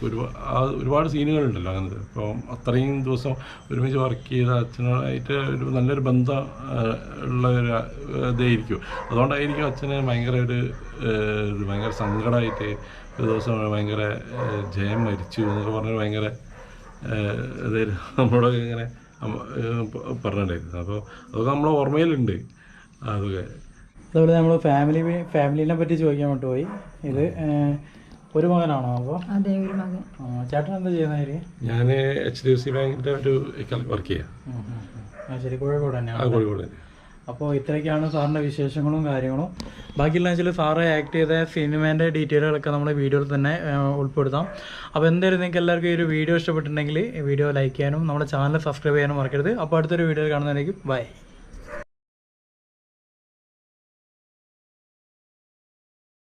ഒരുപാട് ഒരുപാട് സീനുകളുണ്ടല്ലോ അങ്ങനത്തെ. അപ്പം അത്രയും ദിവസം ഒരുമിച്ച് വർക്ക് ചെയ്ത അച്ഛനായിട്ട് ഒരു നല്ലൊരു ബന്ധം ഉള്ള ഒരു ഇതായിരിക്കും. അതുകൊണ്ടായിരിക്കും അച്ഛന് ഭയങ്കര ഒരു ഇത് ഭയങ്കര സങ്കടമായിട്ട് ഒരു ദിവസം ഭയങ്കര ജയം മരിച്ചു എന്നൊക്കെ പറഞ്ഞ് ഭയങ്കര ഇതായിരുന്നു. നമ്മളൊക്കെ ഇങ്ങനെ പറഞ്ഞിട്ടുണ്ടായിരുന്നു. അപ്പോൾ അതൊക്കെ നമ്മളെ ഓർമ്മയിലുണ്ട്. അതുപോലെ നമ്മൾ ഫാമിലി ഫാമിലിനെ പറ്റി ചോദിക്കാൻ വിട്ടുപോയി ഇത് ഒരു മകനാണോ അപ്പോൾ അതെ ഒരു മകൻ. ചേട്ടൻ എന്താ ചെയ്യുന്നതിൽ ഞാൻ എച്ച് ഡി എഫ് സി ബാങ്കിന്റെ ഒരു വർക്ക് ചെയ്യാം. ശരി കോഴിക്കോട് ആ തന്നെയാണ് കോഴിക്കോട് അപ്പോൾ ഇത്രയൊക്കെയാണ് സാറിന്റെ വിശേഷങ്ങളും കാര്യങ്ങളും. ബാക്കിയുള്ള വെച്ചാൽ സാറ് ആക്ട് ചെയ്ത സിനിമേന്റെ ഡീറ്റെയിലുകളൊക്കെ നമ്മൾ വീഡിയോയിൽ തന്നെ ഉൾപ്പെടുത്താം. അപ്പോൾ എന്തായാലും നിങ്ങൾക്ക് എല്ലാവർക്കും ഈ ഒരു വീഡിയോ ഇഷ്ടപ്പെട്ടിട്ടുണ്ടെങ്കിൽ ഈ വീഡിയോ ലൈക്ക് ചെയ്യാനും നമ്മുടെ ചാനൽ സബ്സ്ക്രൈബ് ചെയ്യാനും മറക്കരുത്. അപ്പോൾ അടുത്തൊരു വീഡിയോ കാണുന്നതായിരിക്കും ബൈ